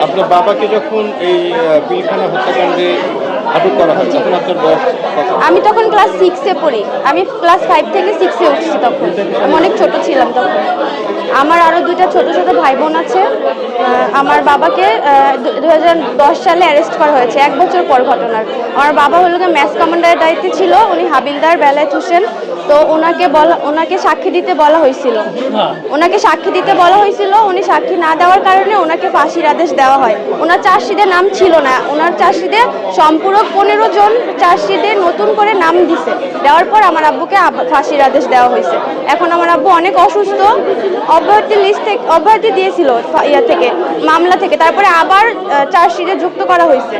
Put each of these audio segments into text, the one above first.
আপনার বাবাকে যখন এই পিলখানা হত্যাকাণ্ডে আটক করা হয় তখন আপনার বয়স আমি তখন ক্লাস সিক্সে পড়ি। আমি ক্লাস ফাইভ থেকে সিক্সে উঠছি তখন। আমি অনেক ছোট ছিলাম তখন। আমার আরও দুইটা ছোট ছোট ভাই বোন আছে আমার বাবাকে দু হাজার দশ সালে অ্যারেস্ট করা হয়েছে এক বছর পর ঘটনার। আমার বাবা হলো ম্যাচ কমান্ডারের দায়িত্বে ছিল উনি হাবিলদার বেলায়েত হোসেন। তো ওনাকে বলা ওনাকে সাক্ষী দিতে বলা হয়েছিল। ওনাকে সাক্ষী দিতে বলা হয়েছিল উনি সাক্ষী না দেওয়ার কারণে ওনাকে ফাঁসির আদেশ দেওয়া হয়। ওনার চার্জশিটে নাম ছিল না। ওনার চার্জশিটে সম্পূরক পনেরো জন চার্জশিটে নতুন করে নাম দিছে। দেওয়ার পর আমার আব্বুকে ফাঁসির আদেশ দেওয়া হয়েছে। এখন আমার আব্বু অনেক অসুস্থ, অব্যাহতি লিস্ট থেকে অব্যাহতি দিয়েছিল ইয়া থেকে, মামলা থেকে। তারপরে আবার চার্জশিটে যুক্ত করা হয়েছে।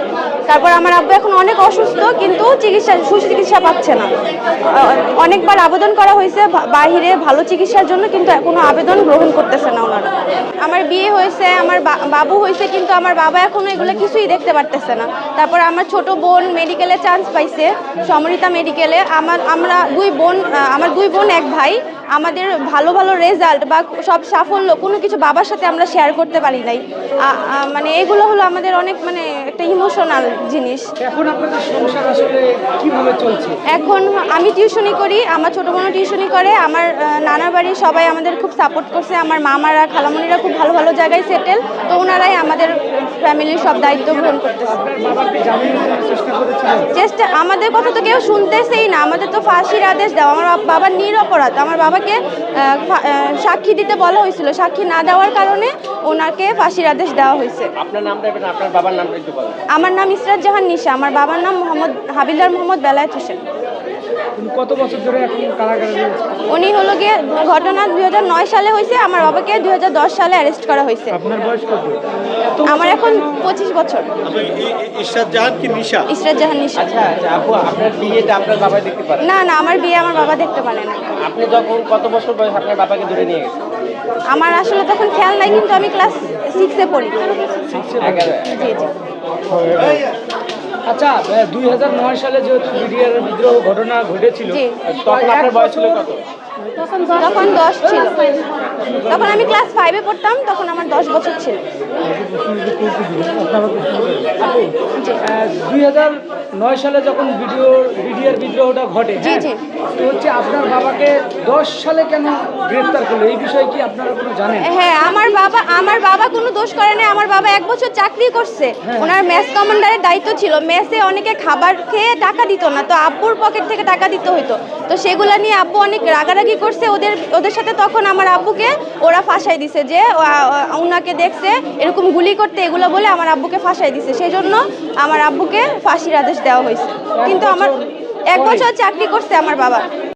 তারপর আমার আব্বু এখন অনেক অসুস্থ, কিন্তু চিকিৎসা সুচিকিৎসা পাচ্ছে না। অনেকবার আবেদন করা হয়েছে বাহিরে ভালো চিকিৎসার জন্য, কিন্তু কোনো আবেদন গ্রহণ করতেছে না ওনারা। আমার বিয়ে হয়েছে, আমার বাবু হয়েছে, কিন্তু আমার বাবা এখনও এগুলো কিছুই দেখতে পারতেছে না। তারপর আমার ছোট বোন মেডিকেলে চান্স পাইছে সমরিতা মেডিকেলে আমার আমরা দুই বোন আমার দুই বোন এক ভাই। আমাদের ভালো ভালো রেজাল্ট বা সব সাফল্য কোনো কিছু বাবার সাথে আমরা শেয়ার করতে পারি নাই। মানে এগুলো হলো আমাদের অনেক মানে একটা ইমোশনাল জিনিস। এখন আপনাদের সংসার আসলে কীভাবে চলছে? এখন আমি টিউশনি করি আমার ছোটো বোনও টিউশনি করে আমার নানার বাড়ির সবাই আমাদের খুব সাপোর্ট করছে আমার মামারা খালামণিরা খুব ভালো ভালো জায়গায় সেটেল তো ওনারাই আমাদের ফ্যামিলির সব দায়িত্ব গ্রহণ করতেছে। চেষ্টা আমাদের কথা তো কেউ শুনতেছেই না। আমাদের তো ফাঁসির আদেশ দেওয়া। আমার বাবা বাবার নিরপরাধ। আমার বাবাকে সাক্ষী দিতে বলা হয়েছিল। সাক্ষী না দেওয়ার কারণে ওনাকে ফাঁসির আদেশ দেওয়া হয়েছে। আপনার নামটা এবং আপনার বাবার নামটা একটু বলেন। আমার নাম ইসরাত জাহান নিশা। আমার বাবার নাম মোহাম্মদ হাবিলদার মোহাম্মদ বেলায়েত হোসেন। কত বছর ধরে এখন কারাগারে রয়েছে? উনি হলো গিয়ে ঘটনা দুই সালে হয়েছে আমার বাবাকে দু হাজার দশ সালে অ্যারেস্ট করা হয়েছে। আপনার বয়স কত? আমার এখন পঁচিশ বছর। ইশরাত জাহান কি নিশা? ইসরাত জাহান নিশা। আচ্ছা আচ্ছা আপু আপনার বিয়েটা আপনার বাবা দেখতে পারেন। না না আমার বিয়ে আমার বাবা দেখতে পারে না। আপনি যখন কত বছর বয়স আপনার বাবাকে ধরে নিয়ে গেছেন? আমার আসলে তখন খেয়াল নাই কিন্তু আমি ক্লাস সিক্সে পড়ি। জি জি। আচ্ছা দুই হাজার নয় সালে যেহেতু বিডিআর বিদ্রোহ ঘটনা ঘটেছিল তখন আপনার বয়স ছিল কত? তখন দশ ছিল। তখন আমি ক্লাস ফাইভে পড়তাম তখন আমার দশ বছর ছিল। দুই হাজার নয় সালে যখন ভিডিও বিডিআর বিদ্রোহটা ঘটে হ্যাঁ। তো হচ্ছে আপনার বাবাকে দশ সালে কেন গ্রেপ্তার করল? এই বিষয়ে কি আপনারা কোনো জানেন? হ্যাঁ আমার বাবা আমার বাবা কোনো দোষ করে নাই। আমার বাবা এক বছর চাকরি করছে। ওনার মেস কমান্ডারের দায়িত্ব ছিল। মেসে অনেকে খাবার খেয়ে টাকা দিত না তো আব্বুর পকেট থেকে টাকা দিতে হইতো। তো সেগুলো নিয়ে আব্বু অনেক রাগারাগি করছে। ওদের ওদের সাথে তখন আমার আব্বুকে ওরা ফাঁসাই দিছে যে ওনাকে দেখছে, এরকম গুলি করতে এগুলো বলে আমার আব্বুকে ফাঁসাই দিছে। সেই জন্য আমার আব্বুকে ফাঁসির আদেশ দেওয়া হয়েছে। কিন্তু আমার, এক বছর চাকরি করছে আমার বাবা।